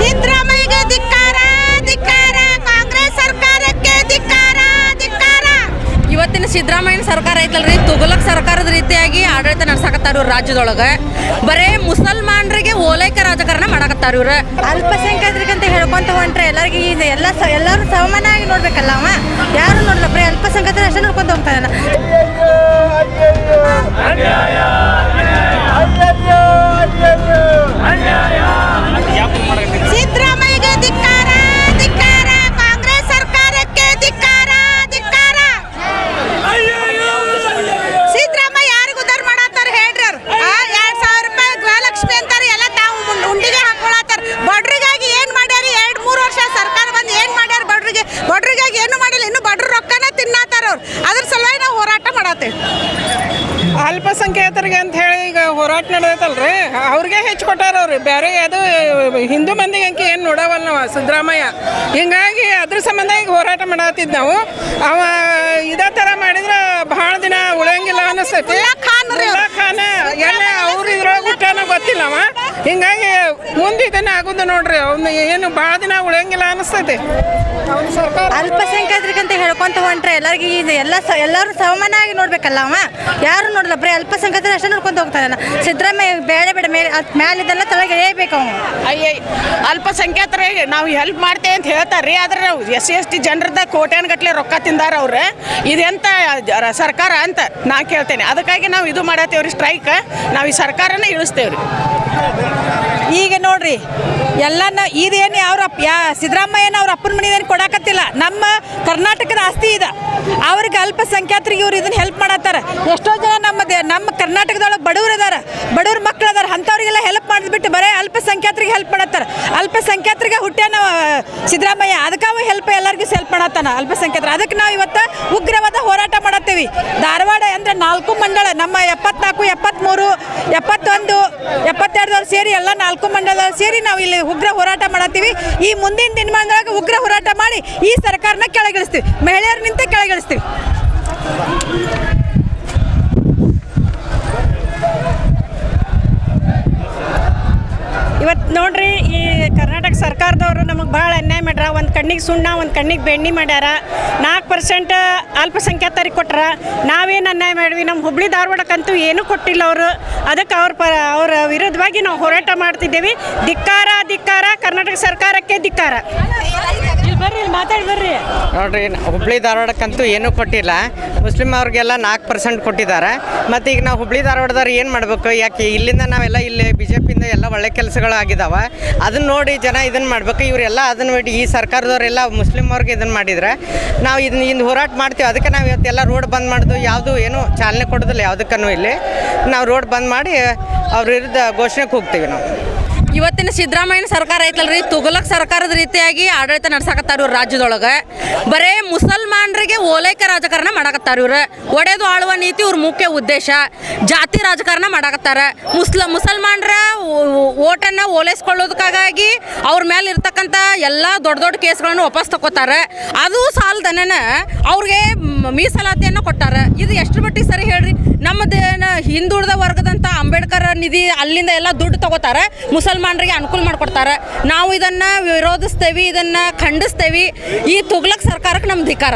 ಸಿದ್ದರಾಮಯ್ಯಗೆ ಧಿಕ್ಕಾರ ಧಿಕ್ಕಾರ ಕಾಂಗ್ರೆಸ್ ಸರ್ಕಾರಕ್ಕೆ ಧಿಕ್ಕಾರ ಧಿಕ್ಕಾರ. ಇವತ್ತಿನ ಸಿದ್ದರಾಮಯ್ಯನ ಸರ್ಕಾರ ಐತಲ್ರಿ? ತುಗಲಕ್ ಸರ್ಕಾರದ ರೀತಿಯಾಗಿ ಆಡಳಿತ ನಡೆಸಕತ್ತಾರ ಇವ್ರ ರಾಜ್ಯದೊಳಗೆ. ಬರೇ ಮುಸಲ್ಮಾನರಿಗೆ ಓಲೈಕೆ ರಾಜಕಾರಣ ಮಾಡಕತ್ತಾರ ಇವ್ರು ಅಲ್ಪಸಂಖ್ಯಾತರಿಗಂತ ಹೇಳ್ಕೊಂತ ಹೊಂಟ್ರೆ ಎಲ್ಲರಿಗೆ ಎಲ್ಲ ಎಲ್ಲರೂ ಸಮಾನಾಗಿ ನೋಡ್ಬೇಕಲ್ಲ ಅವ? ಯಾರು ನೋಡಲ್ಲ ಬರೀ ಅಲ್ಪಸಂಖ್ಯಾತರು ಅವ್ರು. ಅದ್ರ ಸಲುವಾಗಿ ನಾವು ಹೋರಾಟ ಮಾಡತ್ತೇವೆ. ಅಲ್ಪಸಂಖ್ಯಾತರಿಗೆ ಅಂತ ಹೇಳಿ ಈಗ ಹೋರಾಟ ನಡೆದೈತಲ್ರಿ ಅವ್ರಿಗೆ ಹೆಚ್ಚು ಕೊಟ್ಟಾರ ಅವ್ರಿ ಬೇರೆ ಅದು ಹಿಂದೂ ಮಂದಿಗೆ ಅಂಕಿ ಏನು ನೋಡವಲ್ಲ ನಾವು ಸಿದ್ದರಾಮಯ್ಯ. ಹಿಂಗಾಗಿ ಅದ್ರ ಸಂಬಂಧ ಈಗ ಹೋರಾಟ ಮಾಡತ್ತಿದ್ ನಾವು. ಅವ ಇದೇ ಥರ ಮಾಡಿದ್ರೆ ಭಾಳ ದಿನ ಉಳಿಯಂಗಿಲ್ಲ ಅನ್ನಿಸ್ತೈತಿ ಖಾನ್ ಎಲ್ಲ ಅವ್ರು ಇದ್ರೊಳಗೆ ಹುಟ್ಟಾನ ಗೊತ್ತಿಲ್ಲ ಅವ. ಹಿಂಗಾಗಿ ಮುಂದೆ ಇದನ್ನ ಆಗುದು ನೋಡ್ರಿ ಅವ್ನು ಏನು ಭಾಳ ದಿನ ಉಳಿಯಂಗಿಲ್ಲ ಅನಿಸ್ತೈತಿ. ಅವ್ನ ಸರ್ಕಾರ ಅಲ್ಪಸಂಖ್ಯಾತರಿಗಂತ ಹೇಳ್ಕೊಂತ ಹೊಂಟ್ರೆ ಎಲ್ಲರಿಗೆ ಇದು ಎಲ್ಲ ಸ ಎಲ್ಲರೂ ಸಮಾನಾಗಿ ನೋಡ್ಬೇಕಲ್ಲ ಅವ? ಯಾರು ನೋಡಲ್ಲ ಬರೀ ಅಲ್ಪಸಂಖ್ಯಾತರು ಅಷ್ಟೇ ನೋಡ್ಕೊಂತ ಹೋಗ್ತಾನೆ ಸಿದ್ದರಾಮಯ್ಯ ಬೇಡ ಬೇಡ ಮೇಲೆ ಮ್ಯಾಲಿದೆಲ್ಲ ತಲೆಗೆ ಎಳೆಯಬೇಕು ಅವನು. ಅಯ್ಯ ಅಲ್ಪಸಂಖ್ಯಾತರಿಗೆ ನಾವು ಹೆಲ್ಪ್ ಮಾಡ್ತೇವೆ ಅಂತ ಹೇಳ್ತಾರೆ ಆದ್ರೆ ಎಸ್ ಸಿ ಎಸ್ ಟಿ ಜನರದ ಕೋಟ್ಯಾನ್ಗಟ್ಲೆ ರೊಕ್ಕ ತಿಂದಾರ ಅವ್ರು. ಇದೆಂತ ಸರ್ಕಾರ ಅಂತ ನಾ ಕೇಳ್ತೇನೆ. ಅದಕ್ಕಾಗಿ ನಾವು ಇದು ಮಾಡತ್ತೇವ್ರಿ ಸ್ಟ್ರೈಕ್ ನಾವು ಈ ಸರ್ಕಾರನ ಇಳಿಸ್ತೇವ್ರಿ. ಈಗ ನೋಡ್ರಿ ಎಲ್ಲ ಇದೇನು ಅವ್ರ ಯಾ ಸಿದ್ದರಾಮಯ್ಯನ ಅವ್ರ ಅಪ್ಪನ ಮನೇದೇನು ಕೊಡಾಕತ್ತಿಲ್ಲ. ನಮ್ಮ ಕರ್ನಾಟಕದ ಆಸ್ತಿ ಇದೆ. ಅವ್ರಿಗೆ ಅಲ್ಪಸಂಖ್ಯಾತರಿಗೆ ಇವ್ರು ಇದನ್ನ ಹೆಲ್ಪ್ ಮಾಡತ್ತಾರ. ಎಷ್ಟೋ ಜನ ನಮ್ಮ ನಮ್ಮ ಕರ್ನಾಟಕದೊಳಗೆ ಬಡವ್ರು ಇದಾರೆ. ಬಡವ್ರ ಮಕ್ಳು ಅದಾರ. ಅಂಥವ್ರಿಗೆಲ್ಲ ಹೆಲ್ಪ್ ಮಾಡಿದ್ಬಿಟ್ಟು ಬರೀ ಅಲ್ಪಸಂಖ್ಯಾತರಿಗೆ ಹೆಲ್ಪ್ ಮಾಡತ್ತಾರ. ಅಲ್ಪಸಂಖ್ಯಾತರಿಗೆ ಹುಟ್ಟ್ಯಾನ ಸಿದ್ದರಾಮಯ್ಯ. ಅದಕ್ಕೆ ಅವ ಹೆಲ್ಪ್ ಎಲ್ಲರಿಗೂ ಹೆಲ್ಪ್ ಮಾಡತ್ತಾನ ಅಲ್ಪಸಂಖ್ಯಾತರು. ಅದಕ್ಕೆ ನಾವು ಇವತ್ತು ಉಗ್ರವಾದ ಹೋರಾಟ ಮಾಡತ್ತೀವಿ. ಧಾರವಾಡ ಅಂದ್ರೆ ನಾಲ್ಕು ಮಂಡಳ, ನಮ್ಮ ಎಪ್ಪತ್ನಾಲ್ಕು ಎಪ್ಪತ್ತ್ಮೂರು ಎಪ್ಪತ್ತೊಂದು ಎಪ್ಪತ್ತೆರಡದವ್ರು ಸೇರಿ ಎಲ್ಲ ನಾಲ್ಕು ಮಂಡಲದವ್ರು ಸೇರಿ ನಾವು ಇಲ್ಲಿ ಉಗ್ರ ಹೋರಾಟ ಮಾಡತ್ತೀವಿ. ಈ ಮುಂದಿನ ದಿನಮಾನದೊಳಗೆ ಉಗ್ರ ಹೋರಾಟ ಮಾಡಿ ಈ ಸರ್ಕಾರನ ಕೆಳಗಿಳಿಸ್ತೀವಿ. ಮಹಿಳೆಯರು ನಿಂತ ಕೆಳಗಿಳಿಸ್ತೀವಿ ಇವತ್ತು ನೋಡ್ರಿ ಈ ಕರ್ನಾಟಕ ಸರ್ಕಾರದವರು ನಮಗೆ ಭಾಳ ಅನ್ಯಾಯ ಮಾಡ್ಯಾರ. ಒಂದು ಕಣ್ಣಿಗೆ ಸುಣ್ಣ, ಒಂದು ಕಣ್ಣಿಗೆ ಬೆಣ್ಣೆ ಮಾಡ್ಯಾರ. ನಾಲ್ಕು ಪರ್ಸೆಂಟ್ ಅಲ್ಪಸಂಖ್ಯಾತರಿಗೆ ಕೊಟ್ರ. ನಾವೇನು ಅನ್ಯಾಯ ಮಾಡಿವಿ ನಮ್ಮ ಹುಬ್ಳಿ ಧಾರವಾಡಕ್ಕಂತೂ ಏನೂ ಕೊಟ್ಟಿಲ್ಲ ಅವರು. ಅದಕ್ಕೆ ಅವ್ರ ಪ ಅವರ ವಿರುದ್ಧವಾಗಿ ನಾವು ಹೋರಾಟ ಮಾಡ್ತಿದ್ದೇವೆ. ಧಿಕ್ಕಾರ ಧಿಕ್ಕಾರ ಕರ್ನಾಟಕ ಸರ್ಕಾರಕ್ಕೆ ಧಿಕ್ಕಾರ. ನೋಡ್ರಿ ಹುಬ್ಳಿ ಧಾರವಾಡಕ್ಕಂತೂ ಏನೂ ಕೊಟ್ಟಿಲ್ಲ. ಮುಸ್ಲಿಂ ಅವ್ರಿಗೆಲ್ಲ ನಾಲ್ಕು ಪರ್ಸೆಂಟ್ ಕೊಟ್ಟಿದ್ದಾರೆ. ಮತ್ತು ಈಗ ನಾವು ಹುಬ್ಳಿ ಧಾರವಾಡದವ್ರು ಏನು ಮಾಡಬೇಕು? ಯಾಕೆ ಇಲ್ಲಿಂದ ನಾವೆಲ್ಲ ಇಲ್ಲಿ ಬಿ ಜೆ ಪಿಯಿಂದ ಎಲ್ಲ ಒಳ್ಳೆ ಕೆಲಸಗಳು ಆಗಿದಾವೆ. ಅದನ್ನ ನೋಡಿ ಜನ ಇದನ್ನು ಮಾಡಬೇಕು. ಇವರೆಲ್ಲ ಅದನ್ನು ಬಿಟ್ಟು ಈ ಸರ್ಕಾರದವರೆಲ್ಲ ಮುಸ್ಲಿಂ ಅವ್ರಿಗೆ ಇದನ್ನು ಮಾಡಿದ್ರೆ ನಾವು ಇದನ್ನ ಇಂದು ಹೋರಾಟ ಮಾಡ್ತೀವಿ. ಅದಕ್ಕೆ ನಾವು ಇವತ್ತೆಲ್ಲ ರೋಡ್ ಬಂದ್ ಮಾಡೋದು, ಯಾವುದು ಏನು ಚಾಲನೆ ಕೊಡೋದಿಲ್ಲ ಯಾವುದಕ್ಕೂ ಇಲ್ಲಿ. ನಾವು ರೋಡ್ ಬಂದ್ ಮಾಡಿ ಅವ್ರ ವಿರುದ್ಧ ಘೋಷಣೆಗೆ ಹೋಗ್ತೀವಿ ನಾವು. ಇವತ್ತಿನ ಸಿದ್ದರಾಮಯ್ಯನ ಸರ್ಕಾರ ಐತಲ್ರಿ? ತುಗಲಕ್ ಸರ್ಕಾರದ ರೀತಿಯಾಗಿ ಆಡಳಿತ ನಡ್ಸಕತ್ತಾರ ಇವ್ರು ರಾಜ್ಯದೊಳಗೆ. ಬರೇ ಮುಸಲ್ಮಾನರಿಗೆ ಓಲೈಕ ರಾಜಕಾರಣ ಮಾಡಕತ್ತಾರ ಇವ್ರು. ಒಡೆದು ಆಳುವ ನೀತಿ ಇವ್ರ ಮುಖ್ಯ ಉದ್ದೇಶ. ಜಾತಿ ರಾಜಕಾರಣ ಮಾಡಕತ್ತಾರ. ಮುಸ್ಲ, ಮುಸಲ್ಮಾನರ ಓಟನ್ನು ಓಲೈಸ್ಕೊಳ್ಳೋದಕ್ಕಾಗಿ ಅವ್ರ ಮೇಲೆ ಇರ್ತಕ್ಕಂಥ ಎಲ್ಲ ದೊಡ್ಡ ದೊಡ್ಡ ಕೇಸ್ಗಳನ್ನು ವಾಪಸ್ ತಗೋತಾರೆ ಅದು ಸಾಲದನ ಅವ್ರಿಗೆ ಮೀಸಲಾತಿಯನ್ನು ಕೊಟ್ಟಾರ. ಇದು ಎಷ್ಟು ಮಟ್ಟಿಗೆ ಸರಿ ಹೇಳ್ರಿ? ನಮ್ಮದೇನ ಹಿಂದುಳಿದ ವರ್ಗದಂಥ ಅಂಬೇಡ್ಕರ್ ನಿಧಿ ಅಲ್ಲಿಂದ ಎಲ್ಲ ದುಡ್ಡು ತಗೋತಾರೆ. ಮುಸಲ್ಮಾನರಿಗೆ ಅನುಕೂಲ ಮಾಡಿಕೊಡ್ತಾರೆ. ನಾವು ಇದನ್ನು ವಿರೋಧಿಸ್ತೇವೆ ಇದನ್ನು ಖಂಡಿಸ್ತೇವೆ. ಈ ತುಗ್ಲಕ್ ಸರ್ಕಾರಕ್ಕೆ ನಮ್ಮ ಧಿಕ್ಕಾರ.